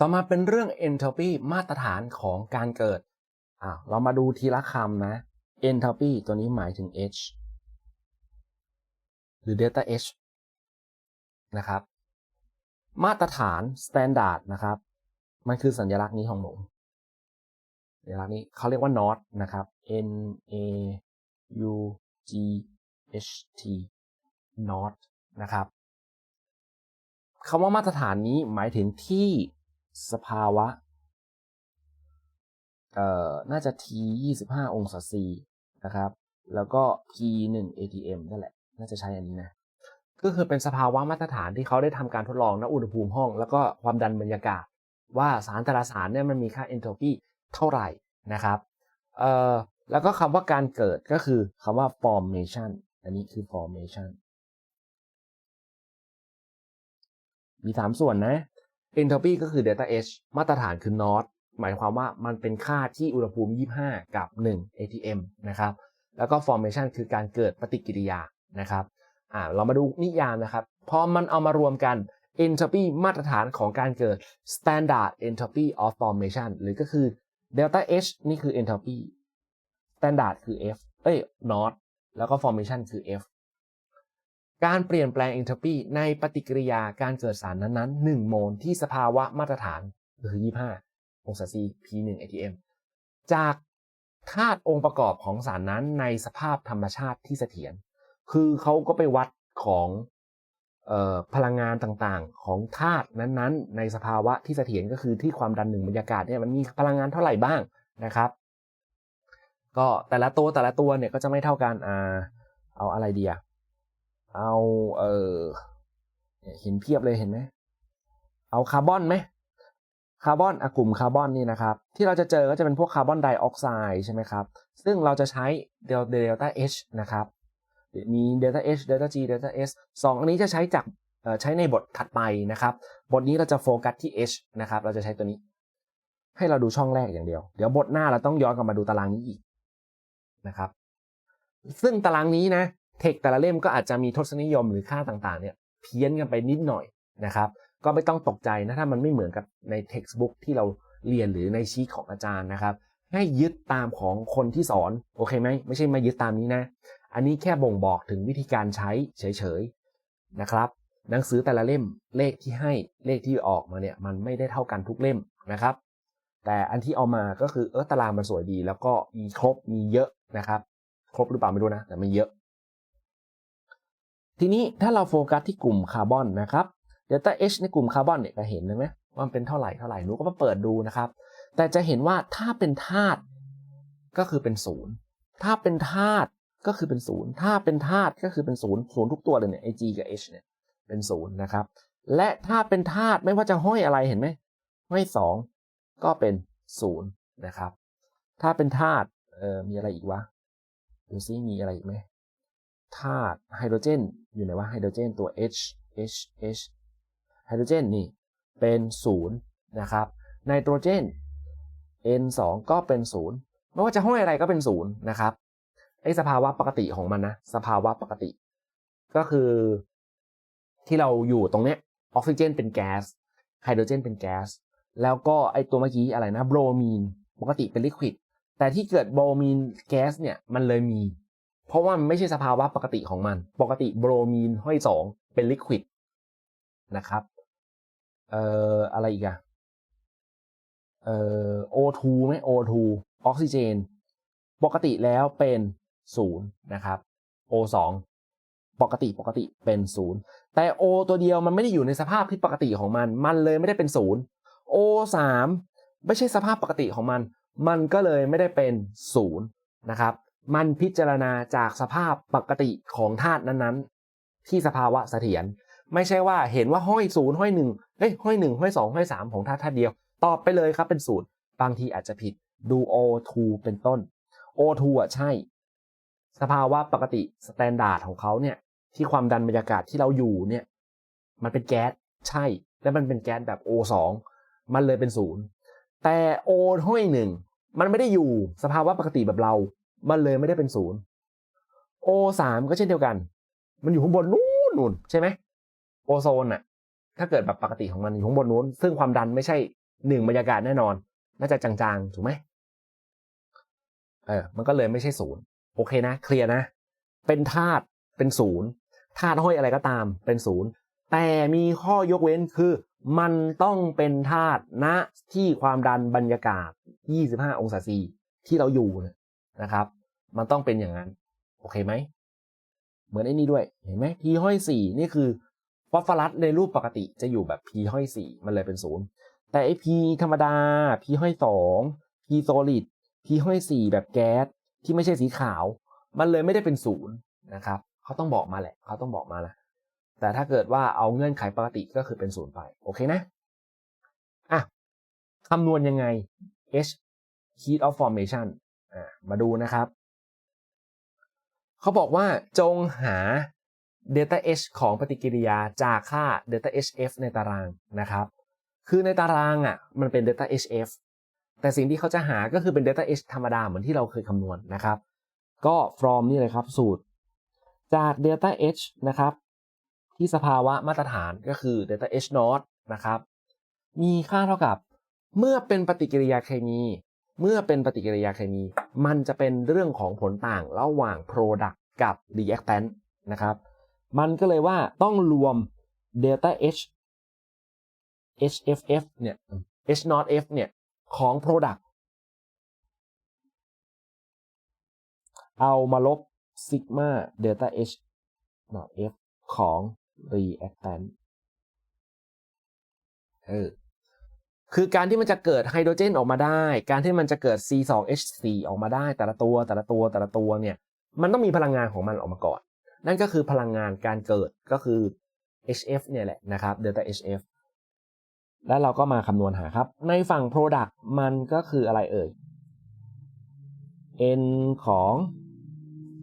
ต่อมาเป็นเรื่อง entropy มาตรฐานของการเกิดอ่าเรามาดูทีละคำนะ entropy ตัวนี้หมายถึง h หรือ delta h นะครับ มาตรฐาน standard นะครับ มันคือสัญลักษณ์นี้ของหนูสัญลักษณ์นี้เขาเรียกว่า NOT นะครับ N A U G H T NOT นะครับคำว่ามาตรฐานนี้หมายถึงที่ สภาวะ เอ่อ น่าจะ T 25 องศา C นะครับ แล้วก็ P 1 ATM นั่นแหละ น่าจะใช้อันนี้นะ ก็คือเป็นสภาวะมาตรฐานที่เขาได้ทำการทดลองณอุณหภูมิห้อง แล้วก็ความดันบรรยากาศ ว่าสารแต่ละสารเนี่ยมันมีค่า entropy เท่าไหร่นะครับ เอ่อ แล้วก็คำว่าการเกิดก็คือคำว่า formation อันนี้คือ formation มีสามส่วนนะ entropy ก็คือ delta H มาตรฐานคือ NOT หมายความว่ามันเป็นค่าที่อุณหภูมิ 25 กับ 1 atm นะครับ แล้วก็ formation คือการเกิดปฏิกิริยานะครับอ่าเรามาดูนิยามนะครับ พอมันเอามารวมกัน entropy มาตรฐานของการเกิด standard entropy of formation หรือก็คือ delta H นี่คือ entropy standard คือ F เอ้ย NOT แล้วก็ formation คือ F การเปลี่ยนแปลง entropy ในปฏิกิริยาการเกิดสารนั้นๆ 1 โมลที่สภาวะมาตรฐานคือ 25 องศา C P 1 atm จากธาตุองค์ประกอบของสารนั้นในสภาพธรรมชาติที่เสถียร คือเขาก็ไปวัดของออพลังงานต่างๆ ของธาตุนั้นๆ ในสภาวะที่เสถียรก็คือที่ความดันหนึ่งบรรยากาศเนี่ยมันมีพลังงานเท่าไหร่บ้างนะครับ ก็แต่ละตัวแต่ละตัวเนี่ยก็จะไม่เท่ากันอ่าเอาอะไรเดีอะ เอาเออเห็นเพียบเลยเห็นไหมเอาคาร์บอนไหมคาร์บอนอะกลุ่มคาร์บอนนี่นะครับ ที่เราจะเจอก็จะเป็นพวกคาร์บอนไดออกไซด์ใช่ไหมครับ ซึ่งเราจะใช้เดลเดลต้าเอชนะครับมีเดลต้าเอชเดลต้าจีเดลต้าเอสสองอันนี้จะใช้จากใช้ในบทถัดไปนะครับ บทนี้เราจะโฟกัสที่ H นะครับ เราจะใช้ตัวนี้ ให้เราดูช่องแรกอย่างเดียว เดี๋ยวบทหน้าเราต้องย้อนกลับมาดูตารางนี้อีกนะครับ ซึ่งตารางนี้นะ เทคแต่ละเล่มก็อาจจะมีทศนิยมหรือค่าต่างๆเนี่ยเพี้ยนกันไปนิดหน่อยนะครับ ก็ไม่ต้องตกใจนะถ้ามันไม่เหมือนกับใน textbook ที่เราเรียนหรือในชีทของอาจารย์นะครับ ให้ยึดตามของคนที่สอนโอเคไหมไม่ใช่มายึดตามนี้นะ อันนี้แค่บ่งบอกถึงวิธีการใช้เฉยๆนะครับ หนังสือแต่ละเล่มเลขที่ให้เลขที่ออกมาเนี่ยมันไม่ได้เท่ากันทุกเล่มนะครับ แต่อันที่เอามาก็คือเออตารางมันสวยดี แล้วก็มีครบมีเยอะนะครับ ครบหรือเปล่าไม่รู้นะแต่ไม่เยอะ ทีนี้ถ้าเราโฟกัสที่กลุ่มคาร์บอนนะครับเดลต้า H ในกลุ่มคาร์บอนเนี่ยจะเห็นเลยไหมว่ามันเป็นเท่าไหร่เท่าไหร่หนูก็มาเปิดดูนะครับ แต่จะเห็นว่าถ้าเป็นธาตุก็คือเป็นศูนย์ถ้าเป็นธาตุก็คือเป็นศูนย์ถ้าเป็นธาตุก็คือเป็นศูนย์ศูนย์ทุกตัวเลยเนี่ย Ag กับ H เนี่ยเป็นศูนย์นะครับ และถ้าเป็นธาตุไม่ว่าจะห้อยอะไรเห็นไหมห้อยสองก็เป็นศูนย์นะครับ ถ้าเป็นธาตุเอ่อมีอะไรอีกวะดูซิมีอะไรอีกไหม ธาตุไฮโดรเจน อยู่ไหนวะไฮโดรเจนตัว H H H ไฮโดรเจนนี่เป็นศูนย์นะครับไนโตรเจน N2 ก็เป็นศูนย์ไม่ว่าจะห้อยอะไรก็เป็นศูนย์นะครับไอสภาวะปกติของมันนะสภาวะปกติ ก็คือที่เราอยู่ตรงเนี้ยออกซิเจนเป็นแก๊สไฮโดรเจนเป็นแก๊สแล้วก็ไอตัวเมื่อกี้อะไรนะโบรมีนปกติเป็นลิควิดแต่ที่เกิดโบรมีนแก๊สเนี่ยมันเลยมี เพราะว่ามันไม่ใช่สภาวะปกติของมัน ปกติโบรมีนห้อยสองเป็นลิควิดนะครับ เอ่ออะไรอีกอะเอ่อ O2 ไหม O2 ออกซิเจน ปกติแล้วเป็นศูนย์นะครับ O2 ปกติปกติเป็นศูนย์แต่ O ตัวเดียวมันไม่ได้อยู่ในสภาพที่ปกติของมัน มันเลยไม่ได้เป็นศูนย์ O3 ไม่ใช่สภาพปกติของมัน มันก็เลยไม่ได้เป็นศูนย์นะครับ มันพิจารณาจากสภาพปกติของธาตุนั้นๆ ที่สภาวะเสถียรไม่ใช่ว่าเห็นว่าห้อยศูนย์ห้อยหนึ่งเฮ้ยห้อยหนึ่งห้อยสองห้อยสามของธาตุธาตุเดียว ตอบไปเลยครับเป็นศูนย์บางทีอาจจะผิดดู O2 เป็นต้น O2 อะใช่ สภาวะปกติสแตนดาร์ดของเขาเนี่ยที่ความดันบรรยากาศที่เราอยู่เนี่ยมันเป็นแก๊สใช่ และมันเป็นแก๊สแบบ O2 มันเลยเป็นศูนย์แต่ O ห้อยหนึ่งมันไม่ได้อยู่สภาวะปกติแบบเรา มันเลยไม่ได้เป็นศูนย์ O3 ก็เช่นเดียวกัน มันอยู่ข้างบนนู้นนู่นใช่ไหมโอโซนอะถ้าเกิดแบบปกติของมันอยู่ข้างบนนู้น ซึ่งความดันไม่ใช่หนึ่งบรรยากาศแน่นอน น่าจะจางๆ ถูกไหมเออ มันก็เลยไม่ใช่ศูนย์โอเคนะ เคลียร์นะ เป็นธาตุเป็นศูนย์ธาตุห้อยอะไรก็ตาม เป็นศูนย์แต่มีข้อยกเว้นคือ มันต้องเป็นธาตุณที่ความดันบรรยากาศ 25 องศาซีที่เราอยู่น นะครับ มันต้องเป็นอย่างนั้น โอเคไหม เหมือนไอ้นี่ด้วยเห็นไหม p ห้อย4นี่คือฟอสฟอรัสในรูปปกติจะอยู่แบบ p ห้อย4มันเลยเป็นศูนย์แต่ไอ p ธรรมดา p ห้อย2 p solid p ห้อย4แบบแก๊สที่ไม่ใช่สีขาว มันเลยไม่ได้เป็นศูนย์นะครับเขาต้องบอกมาแหละเขาต้องบอกมานะแต่ถ้าเกิดว่าเอาเงื่อนไขปกติก็คือเป็นศูนย์ไป โอเคนะอะคำนวณยังไง h heat of formation มาดูนะครับ เขาบอกว่าจงหา delta H ของปฏิกิริยาจากค่า delta HF ในตารางนะครับ คือในตารางอะมันเป็น delta HF แต่สิ่งที่เขาจะหาก็คือเป็น delta H ธรรมดาเหมือนที่เราเคยคำนวณนะครับ ก็ from นี่เลยครับสูตร จาก delta H นะครับ ที่สภาวะมาตรฐานก็คือ delta H naught นะครับ มีค่าเท่ากับเมื่อเป็นปฏิกิริยาเคมี เมื่อเป็นปฏิกิริยาเคมี มันจะเป็นเรื่องของผลต่างระหว่าง product กับ reactant นะครับ มันก็เลยว่าต้องรวม delta H HFF เนี่ย H naught F เนี่ย ของ product เอามาลบ sigma delta H naught F ของ reactant เออ คือการที่มันจะเกิดไฮโดรเจนออกมาได้ การที่มันจะเกิด C2H4 ออกมาได้ แต่ละตัวแต่ละตัวแต่ละตัวเนี่ยมันต้องมีพลังงานของมันออกมาก่อน นั่นก็คือพลังงานการเกิดก็คือ HF เนี่ยแหละนะครับ delta HF แล้วเราก็มาคำนวณหาครับ ในฝั่ง Product มันก็คืออะไรเอ่ย N ของ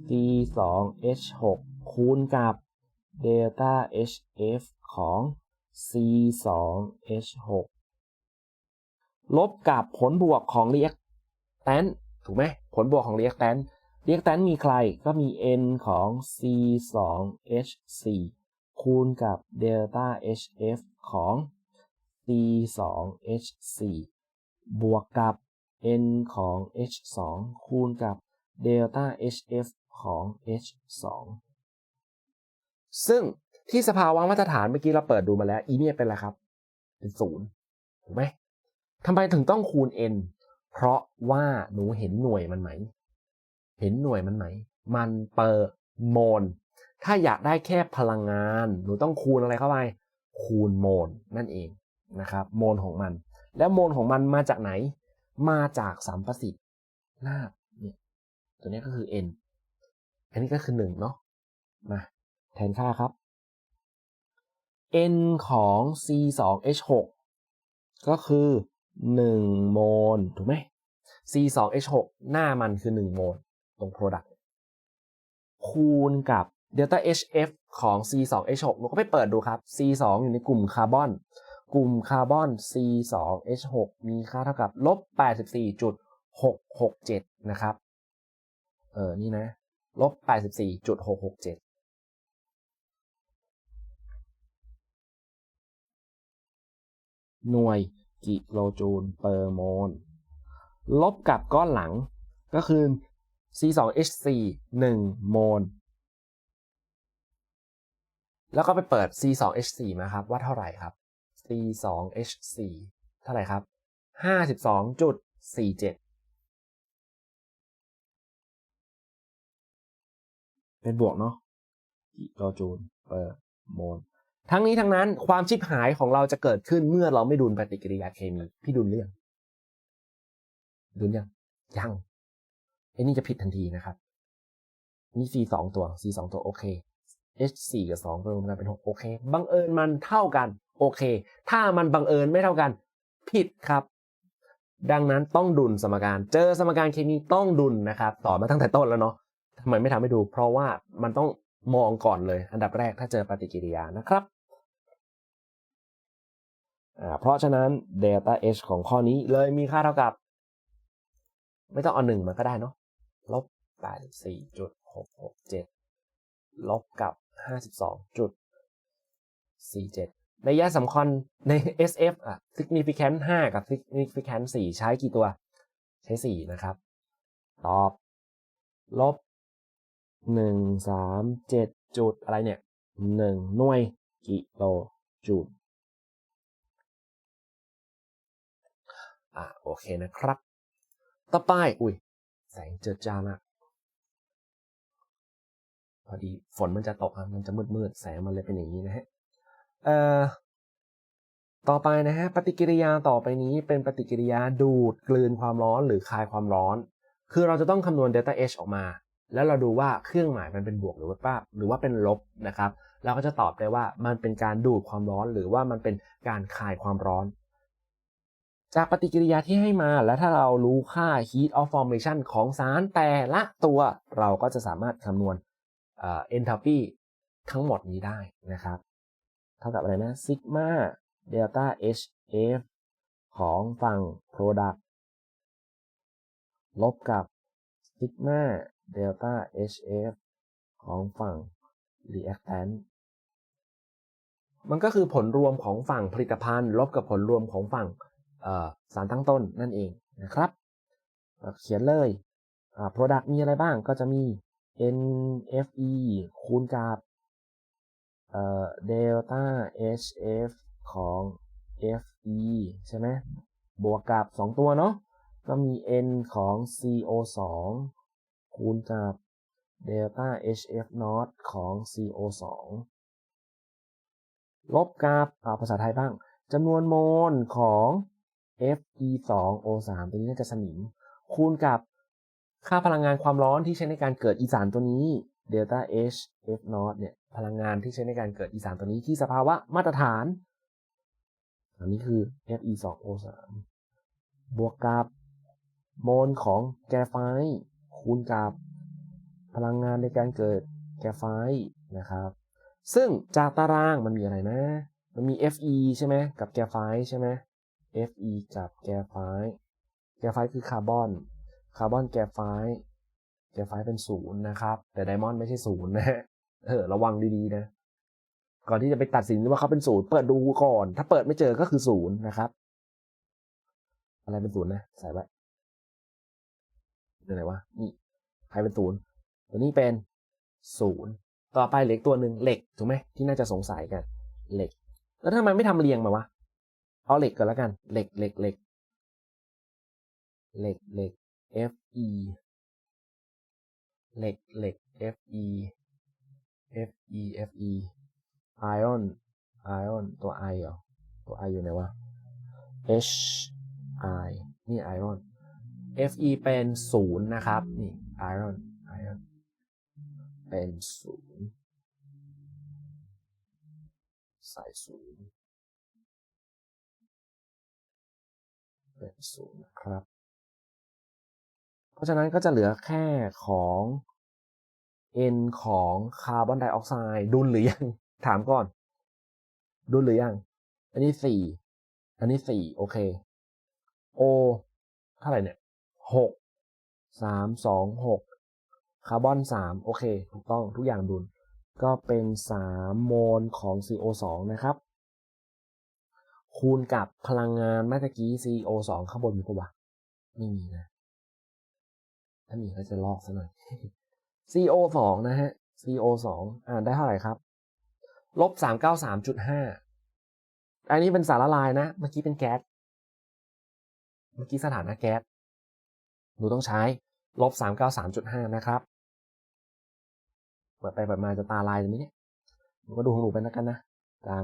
C2H6 คูณกับ delta HF ของ C2H6 ลบกับผลบวกของ reactant ถูกไหมผลบวกของ reactant reactant มีใครก็มี N ของ C2H4 คูณกับ delta HF ของ C2H4 บวกกับ N ของ H2 คูณกับ delta HF ของ H2 ซึ่งที่สภาวะมาตรฐานเมื่อกี้เราเปิดดูมาแล้ว อีเนี่ยเป็นอะไรครับ เป็นศูนย์ถูกไหม ทำไมถึงต้องคูณ n เพราะว่าหนูเห็นหน่วยมันไหม เห็นหน่วยมันไหม มันเปอร์โมล ถ้าอยากได้แค่พลังงาน หนูต้องคูณอะไรเข้าไป คูณโมลนั่นเองนะครับ โมลของมัน แล้วโมลของมันมาจากไหน มาจากสัมประสิทธิ์หน้าเนี่ยตัวนี้ก็คือ n อันนี้ก็คือ1เนาะ มาแทนค่าครับ n ของ c2h6 ก็คือ 1 โมลถูกไหม c2h6 หน้ามันคือ 1 โมลตรง product คูณกับ delta hf ของ c2h6 เราก็ไปเปิดดูครับ c2 อยู่ในกลุ่มคาร์บอน กลุ่มคาร์บอน c2h6 มีค่าเท่ากับลบ84.667 นะครับ เออ นี่นะลบ84.667หน่วย กิโลจูลเปอร์โมล ลบกับก้อนหลังก็คือ C2H4 1โมล แล้วก็ไปเปิด C2H4 มาครับ ว่าเท่าไหร่ครับ C2H4 เท่าไหร่ครับ 52.47เป็นบวกเนาะกิโลจูลเปอร์โมล ทั้งนี้ทั้งนั้นความชิบหายของเราจะเกิดขึ้นเมื่อเราไม่ดุลปฏิกิริยาเคมี พี่ดุลเรื่องดุลยังยังไอ้นี่จะผิดทันทีนะครับนี่ C สองตัว C สองตัวโอเค H สี่กับสองรวมกันเป็นหกโอเคบังเอิญมันเท่ากัน โอเค ถ้ามันบังเอิญไม่เท่ากัน ผิดครับ ดังนั้นต้องดุลสมการ เจอสมการเคมีต้องดุลนะครับต่อมาตั้งแต่ต้นแล้วเนาะทำไมไม่ทำให้ดู เพราะว่ามันต้องมองก่อนเลย อันดับแรกถ้าเจอปฏิกิริยานะครับ เพราะฉะนั้น delta H ของข้อนี้เลยมีค่าเท่ากับ ไม่ต้องเอาหนึ่งมาก็ได้เนาะลบแปดสี่จุดหกหกเจ็ดลบกับห้าสิบสองจุดสี่เจ็ดในยะสำคัญใน SF อะ significant 5 กับ significant 4 ใช้กี่ตัว ใช้ 4 นะครับ ตอบ ลบ 1 3 7 จุดอะไรเนี่ย 1 หน่วยกิโลจูล อ่าโอเคนะครับ ต่อไป อุ้ยแสงเจิดจ้ามาก พอดีฝนมันจะตกมันจะมืดมืดๆ แสงมันเลยเป็นอย่างนี้นะฮะเอ่อต่อไปนะฮะปฏิกิริยาต่อไปนี้เป็นปฏิกิริยาดูดกลืนความร้อนหรือคายความร้อน คือเราจะต้องคำนวณ delta H ออกมา แล้วเราดูว่าเครื่องหมายมันเป็นบวกหรือว่าหรือว่าเป็นลบนะครับ เราก็จะตอบได้ว่ามันเป็นการดูดความร้อนหรือว่ามันเป็นการคายความร้อน จากปฏิกิริยาที่ให้มา แล้วถ้าเรารู้ค่า heat of formation ของสารแต่ละตัว เราก็จะสามารถคำนวณเอ่อ enthalpy ทั้งหมดนี้ได้นะครับ เท่ากับอะไรนะซิกมาเดลต้า HF ของฝั่ง Product ลบกับซิกมาเดลต้า HF ของฝั่ง Reactant มันก็คือผลรวมของฝั่งผลิตภัณฑ์ ลบกับผลรวมของฝั่ง สารตั้งต้นนั่นเองนะครับ เขียนเลย Product มีอะไรบ้างก็จะมี NFE คูณกับเอ่อ delta HF ของ FE ใช่ไหมบวกกับ 2 ตัวเนาะก็มี N ของ CO2 คูณกับ delta HF not ของ CO2 ลบกับเอาภาษาไทยบ้างจำนวนโมลของ Fe2O3 ตัวนี้น่าจะสนิม คูณกับค่าพลังงานความร้อนที่ใช้ในการเกิดอีสานตัวนี้ delta H F not เนี่ยพลังงานที่ใช้ในการเกิดอีสานตัวนี้ที่สภาวะมาตรฐาน อันนี้คือ Fe2O3 บวกกับโมลของแกไฟคูณกับพลังงานในการเกิดแกไฟนะครับ ซึ่งจากตารางมันมีอะไรนะ มันมี Fe ใช่ไหมกับแกไฟใช่ไหม Fe กับแกไฟแกไฟคือคาร์บอน คาร์บอนแกไฟแกไฟเป็นศูนย์นะครับ แต่ไดมอนด์ไม่ใช่ศูนย์นะฮะเออ ระวังดีๆนะ ก่อนที่จะไปตัดสินว่าเขาเป็นศูนย์เปิดดูก่อน ถ้าเปิดไม่เจอก็คือศูนย์นะครับ อะไรเป็นศูนย์นะ ใส่ไว้เดี๋ยวไหนวะ นี่ ใครเป็นศูนย์ ตัวนี้เป็นศูนย์ ต่อไปเหล็กตัวหนึ่งเหล็ก ถูกไหม ที่น่าจะสงสัยกัน เหล็ก แล้วทำไมไม่ทำเรียงมาวะ เอาเหล็กก่อนแล้วกัน เหล็กเหล็กเหล็กเหล็กเหล็ก Fe เหล็กเหล็ก Fe Fe Fe ion ion ตัว i เหรอ ตัว i อยู่ไหนวะ H I นี่ ion Fe เป็นศูนย์นะครับ นี่ ion ion เป็นศูนย์ใส่ศูนย์ เป็นศูนย์นะครับ เพราะฉะนั้นก็จะเหลือแค่ของ N ของคาร์บอนไดออกไซด์ดุลหรือยัง ถามก่อน ดุลหรือยัง อันนี้สี่อันนี้สี่โอเค O เท่าไหร่เนี่ยหกสามสองหกคาร์บอนสามโอเค ถูกต้องทุกอย่างดุล ก็เป็นสามโมลของ CO2 นะครับ คูณกับพลังงานเมื่อกี้ CO2 ข้างบนมีปะวะไม่มีนะ ถ้ามีก็จะลอกซะหน่อย CO2 นะฮะ CO2 อ่านได้เท่าไหร่ครับ ลบสามเก้าสามจุดห้าอันนี้เป็นสารละลายนะ เมื่อกี้เป็นแก๊ส เมื่อกี้สถานะแก๊ส หนูต้องใช้ ลบสามเก้าสามจุดห้านะครับ เปิดไปเปิดมาจะตาลายตรงนี้เนี่ยหนูก็ดูของหนูไปแล้วกันนะสาม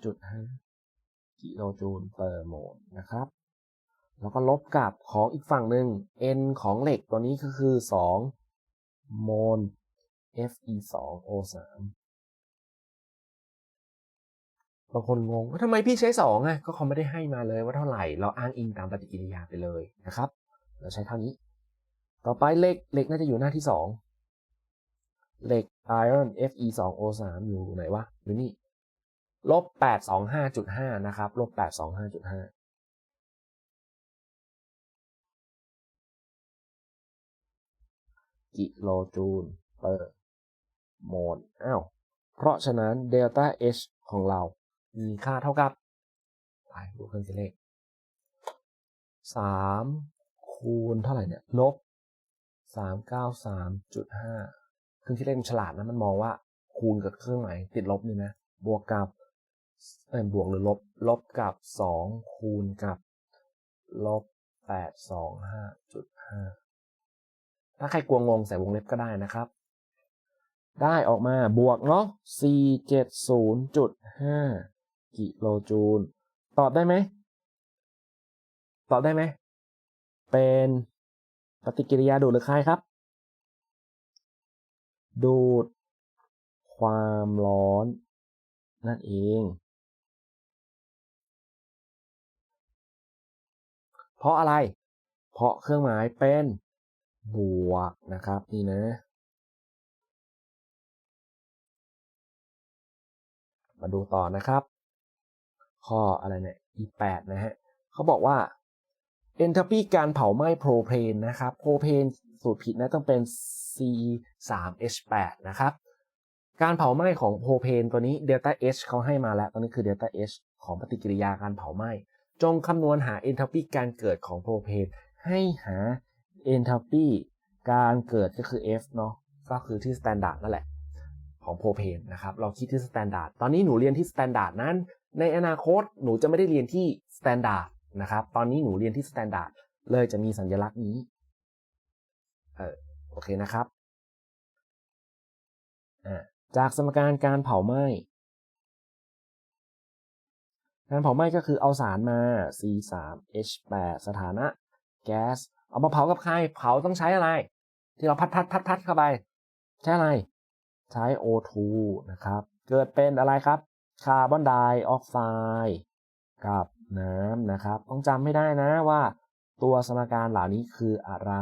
เกิโลจูลเปอร์โมลนะครับ แล้วก็ลบกับของอีกฝั่งหนึ่ง N ของเหล็กตัวนี้ก็คือสองโมล Fe2O3 บางคนงงว่าทำไมพี่ใช้สองอะก็เขาไม่ได้ให้มาเลยว่าเท่าไหร่ เราอ้างอิงตามปฏิกิริยาไปเลยนะครับ เราใช้เท่านี้ ต่อไปเหล็กเหล็กน่าจะอยู่หน้าที่สองเหล็ก iron Fe2O3 อยู่ไหนวะอยู่นี่ ลบแปดสองห้าจุดห้านะครับ ลบแปดสองห้าจุดห้ากิโลจูลเปอร์โมลอ้าว เพราะฉะนั้น delta H ของเรา มีค่าเท่ากับ ไปดูเครื่องคิดเลขสามคูณเท่าไหร่เนี่ย ลบสามเก้าสามจุดห้าเครื่องคิดเลขมันฉลาดนะ มันมองว่าคูณกับเครื่องหมายติดลบนี่นะ บวกกับ เอ้ยบวกหรือลบ ลบกับสองคูณกับ ลบแปดสองห้าจุดห้าถ้าใครกลัวงงใส่วงเล็บก็ได้นะครับ ได้ออกมาบวกเนาะ470.5 กิโลจูล ตอบได้ไหม ตอบได้ไหม เป็นปฏิกิริยาดูดหรือคายครับ ดูดความร้อนนั่นเอง เพราะอะไร เพราะเครื่องหมายเป็นบวกนะครับนี่นะ มาดูต่อนะครับ ข้ออะไรเนี่ย E8 นะฮะเขาบอกว่า entropy การเผาไหม้โพรเพนนะครับโพรเพนสูตรผิดนะต้องเป็น C3H8 นะครับ การเผาไหม้ของโพรเพนตัวนี้ delta H เขาให้มาแล้วตัวนี้คือ delta H ของปฏิกิริยาการเผาไหม้ จงคำนวณหา entropy การเกิดของโพรเพนให้หา entropy การเกิดก็คือ F เนาะก็คือที่ standard นั่นแหละของโพรเพนนะครับเราคิดที่ standard ตอนนี้หนูเรียนที่ standard นั้น ในอนาคตหนูจะไม่ได้เรียนที่ standard นะครับตอนนี้หนูเรียนที่ standard เลยจะมีสัญลักษณ์นี้เออโอเคนะครับจากสมการการเผาไหม้ การเผาไหม้ก็คือเอาสารมา C3H8 สถานะแก๊สเอามาเผากับใครเผาต้องใช้อะไร ที่เราพัดพัดพัดพัดเข้าไป ใช้อะไร ใช้ O2 นะครับ เกิดเป็นอะไรครับ คาร์บอนไดออกไซด์กับน้ำนะครับ ต้องจำไม่ได้นะว่าตัวสมการเหล่านี้คืออะไร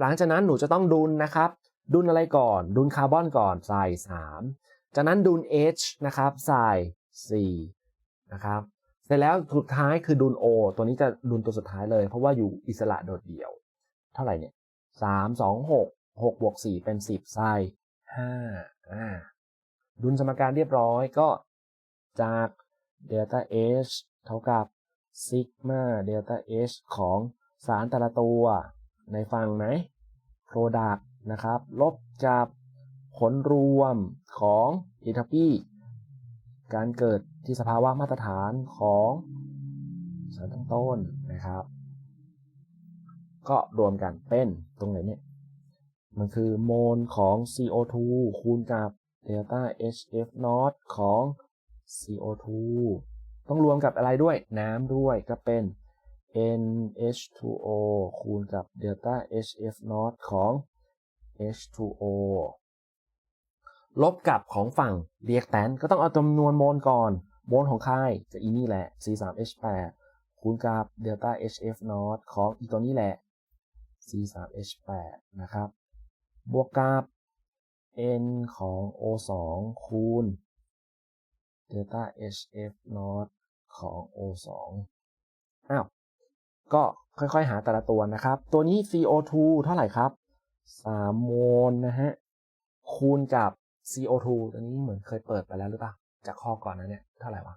หลังจากนั้นหนูจะต้องดุลนะครับ ดุลอะไรก่อน ดุลคาร์บอนก่อนใส่3จากนั้นดุล H นะครับใส่4 นะครับเสร็จแล้วสุดท้ายคือดุล O ตัวนี้จะดุลตัวสุดท้ายเลย เพราะว่าอยู่อิสระโดดเดี่ยว เท่าไหร่เนี่ย3 2 6 6บวก4เป็น10ใส่5อ่าดุลสมการเรียบร้อยก็จาก delta H เท่ากับซิกมา delta H ของสารแต่ละตัวในฝั่งไหน product นะครับ ลบกับผลรวมของ entropy การเกิดที่สภาวะมาตรฐานของสารตั้งต้นนะครับ ก็รวมกันเป็นตรงไหนเนี่ย มันคือโมลของ CO2 คูณกับ delta HF not ของ CO2 ต้องรวมกับอะไรด้วยน้ำด้วยก็เป็น NH2O คูณกับ delta HF not ของ H2O ลบกับของฝั่ง reactant ก็ต้องเอาจำนวนโมลก่อน โมลของค่ายจะอีนี่แหละ C3H8 คูณกับ delta HF not ของอีตัวนี้แหละ C3H8 นะครับ บวกกับ N ของ O2 คูณ delta HF not ของ O2 อ้าว ก็ค่อยๆ หาแต่ละตัวนะครับ ตัวนี้ CO2 เท่าไหร่ครับ 3 โมลนะฮะ คูณกับ CO2 ตัวนี้เหมือนเคยเปิดไปแล้วหรือเปล่า จากข้อก่อนนะเนี่ยเท่าไหร่วะ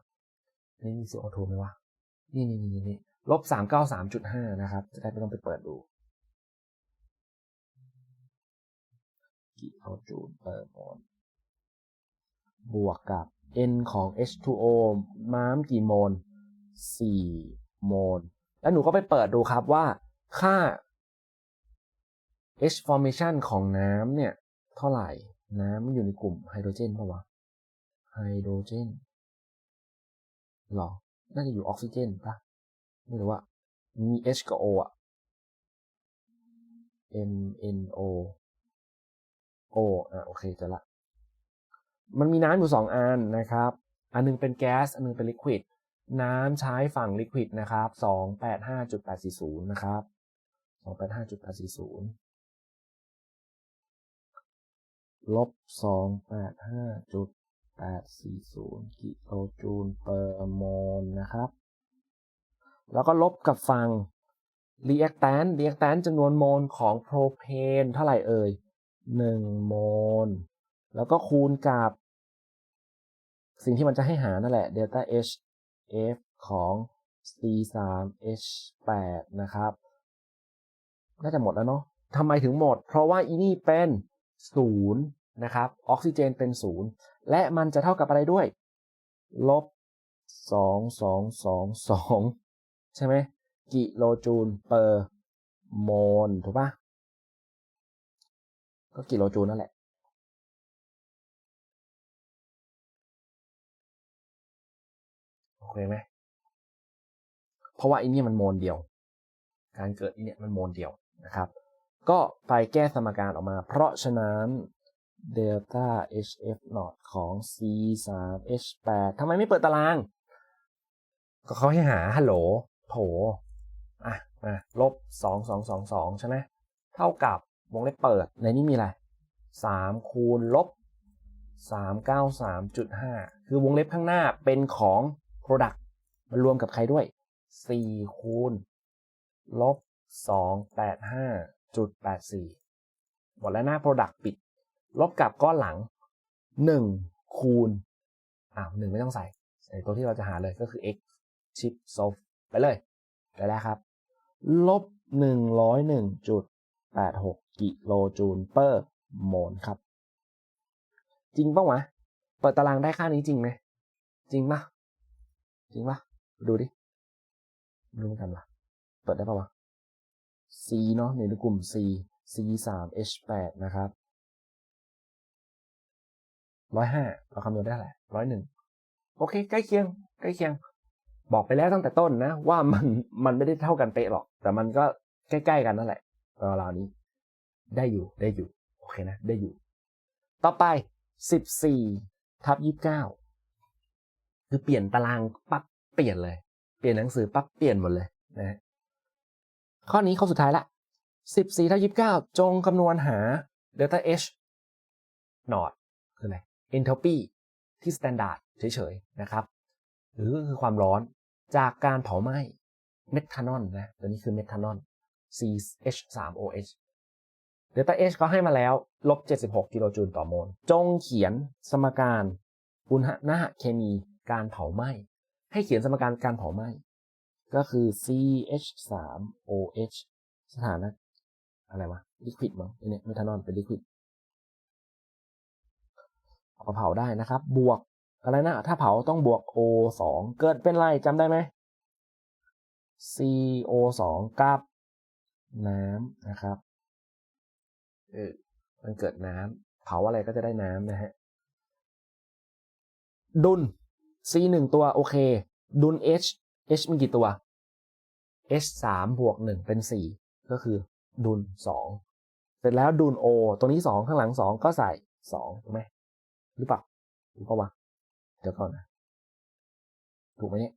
นี่มี CO2 ไหมวะ นี่นี่นี่นี่ลบ393.5นะครับ จะได้ไม่ต้องไปเปิดดู กิโลจูลเปอร์โมลบวกกับ N ของ H2O ม้ามกี่โมล4 โมล แล้วหนูก็ไปเปิดดูครับว่าค่า H formation ของน้ำเนี่ย เท่าไหร่ น้ำมันอยู่ในกลุ่มไฮโดรเจนป่าวะ ไฮโดรเจนหรอ น่าจะอยู่ออกซิเจนปะไม่รู้ว่า มี H กับ O อะ M N O O อะโอเคจะละ มันมีน้ำอยู่สองอันนะครับ อันนึงเป็นแก๊ส อันนึงเป็นลิควิด น้ำใช้ฝั่งลิควิดนะครับ 285.840 นะครับ 285.840 ลบ285.840กิโลจูลเปอร์โมลนะครับ แล้วก็ลบกับฝั่ง reactant reactant จำนวนโมลของโพรเพนเท่าไหร่เอ่ย1โมล แล้วก็คูณกับ สิ่งที่มันจะให้หานั่นแหละ delta H F ของ C 3 H 8นะครับ น่าจะหมดแล้วเนาะทำไมถึงหมด เพราะว่าอีนี่เป็น ศูนย์นะครับออกซิเจนเป็นศูนย์และมันจะเท่ากับอะไรด้วย ลบสองสองสองสองใช่ไหมกิโลจูลเปอร์โมลถูกปะก็กิโลจูลนั่นแหละโอเคไหมเพราะว่าอันนี้มันโมลเดียว การเกิดอันนี้มันโมลเดียวนะครับ ก็ไปแก้สมการออกมา เพราะฉะนั้นเดลต้า HF นอตของ C 3 H 8ทำไมไม่เปิดตาราง ก็เขาให้หาฮัลโหลโถอะมาลบสองสองสองสองใช่ไหมเท่ากับวงเล็บเปิด ในนี้มีอะไรสามคูณลบสามเก้าสามจุดห้าคือวงเล็บข้างหน้าเป็นของ Product มันรวมกับใครด้วยสี่คูณลบส องแปดห้าจุดแปดสี่หมดแล้วหน้า Product ปิด ลบกับก้อนหลังหนึ่งคูณอ้าวหนึ่งไม่ต้องใส่ใส่ตัวที่เราจะหาเลยก็คือ x ชิปโซฟไปเลยได้แล้วครับ ลบหนึ่งร้อยหนึ่งจุดแปดหกกิโลจูลเปอร์โมลครับ จริงปะวะ เปิดตารางได้ค่านี้จริงไหม จริงปะจริงปะดูดิดูกันวะเปิดได้ปะวะ C เนาะในกลุ่ม C C สาม H แปดนะครับร้อยห้าเราคำนวณได้แหละร้อยหนึ่งโอเค ใกล้เคียง ใกล้เคียง บอกไปแล้วตั้งแต่ต้นนะ ว่ามันมันไม่ได้เท่ากันเป๊ะหรอก แต่มันก็ใกล้ๆกันนั่นแหละราวนี้ ได้อยู่ได้อยู่ โอเคนะ ได้อยู่ ต่อไปสิบสี่ทับยี่สิบเก้าคือเปลี่ยนตารางปั๊บเปลี่ยนเลย เปลี่ยนหนังสือปั๊บเปลี่ยนหมดเลยนะ ข้อนี้ข้อสุดท้ายละสิบสี่ทับยี่สิบเก้าจงคำนวณหา delta H นอตคืออะไร entropy ที่ standard เฉยๆ นะครับ หรือคือความร้อนจากการเผาไหม้เมทานอลนะตัวนี้คือเมทานอล CH3OH เดลต้า H ก็ให้มาแล้ว ลบ 76 กิโลจูลต่อโมล จงเขียนสมการอุณหนะเคมีการเผาไหม้ ให้เขียนสมการการเผาไหม้ ก็คือ CH3OH สถานะอะไรวะลิควิดมั้งเนี่ยเมทานอลเป็นลิควิดเอามาเผาได้นะครับ บวกอะไรนะ ถ้าเผาต้องบวก O 2 เกิดเป็นไรจำได้ไหม CO 2 กับน้ำนะครับเออมันเกิดน้ำเผาอะไรก็จะได้น้ำนะฮะ ดุล C หนึ่งตัวโอเค ดุล H H มีกี่ตัว H สามบวกหนึ่งเป็นสี่ก็คือดุลสองเสร็จแล้วดุล O ตัวนี้สองข้างหลังสองก็ใส่สองถูกไหมหรือเปล่าหรือเปล่าวะเดี๋ยวก่อนนะ ถูกไหมเนี่ย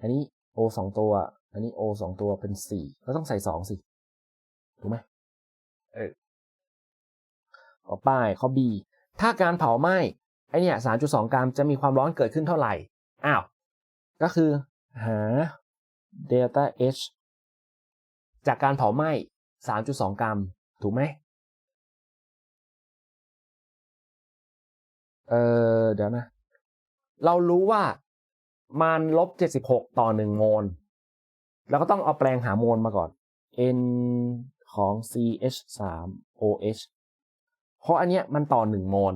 อันนี้ O สองตัว อันนี้ O สองตัวเป็นสี่ก็ต้องใส่สองสิ ถูกไหมเออต่อไปข้อ B ถ้าการเผาไหม้ไอเนี่ยสามจุดสองกรัมจะมีความร้อนเกิดขึ้นเท่าไหร่ อ้าว ก็คือหา delta H จากการเผาไหม้สามจุดสองกรัม ถูกไหมเออเดี๋ยวนะ เรารู้ว่ามันลบเจ็ดสิบหกต่อหนึ่งโมล แล้วก็ต้องเอาแปลงหาโมลมาก่อน n ของ ch 3 oh เพราะอันเนี้ยมันต่อหนึ่งโมล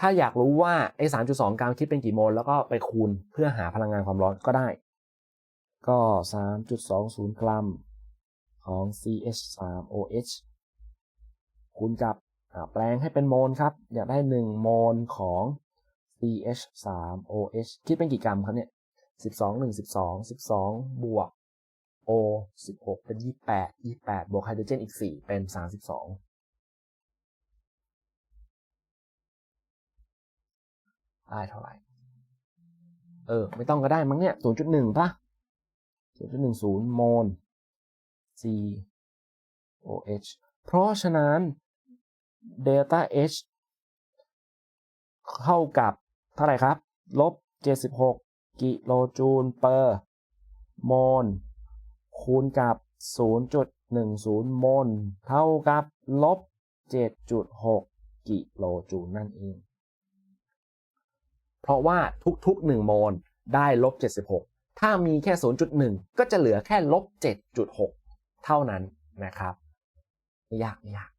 ถ้าอยากรู้ว่าไอ้สามจุดสองกรัมคิดเป็นกี่โมล แล้วก็ไปคูณเพื่อหาพลังงานความร้อนก็ได้ ก็สามจุดสองศูนย์กรัมของ CH3OH คูณกับแปลงให้เป็นโมลครับ อยากได้หนึ่งโมลของ CH3OH คิดเป็นกี่กรัมครับเนี่ยสสิบองหนึ่งสสิบองสิบสองบวก O 16 เป็น 28 28 บวกไฮโดรเจนอีกสี่เป็น 32 ได้เท่าไหร่ เออ ไม่ต้องก็ได้มั้งเนี่ยศูนย์จุดหนึ่งป่ะศูนย์จุดหนึ่งศูนย์โมล C O H เพราะฉะนั้น delta H เท่ากับเท่าไหร่ครับ ลบเจ็ดสิบหกกิโลจูลเปอร์โมล คูณกับ 0.10 โมล เท่ากับ ลบ 7.6 กิโลจูลนั่นเอง เพราะว่าทุกๆ 1 โมลได้ลบ 76 ถ้ามีแค่ 0.1 ก็จะเหลือแค่ลบ 7.6 เท่านั้นนะครับไม่ยากไม่ยาก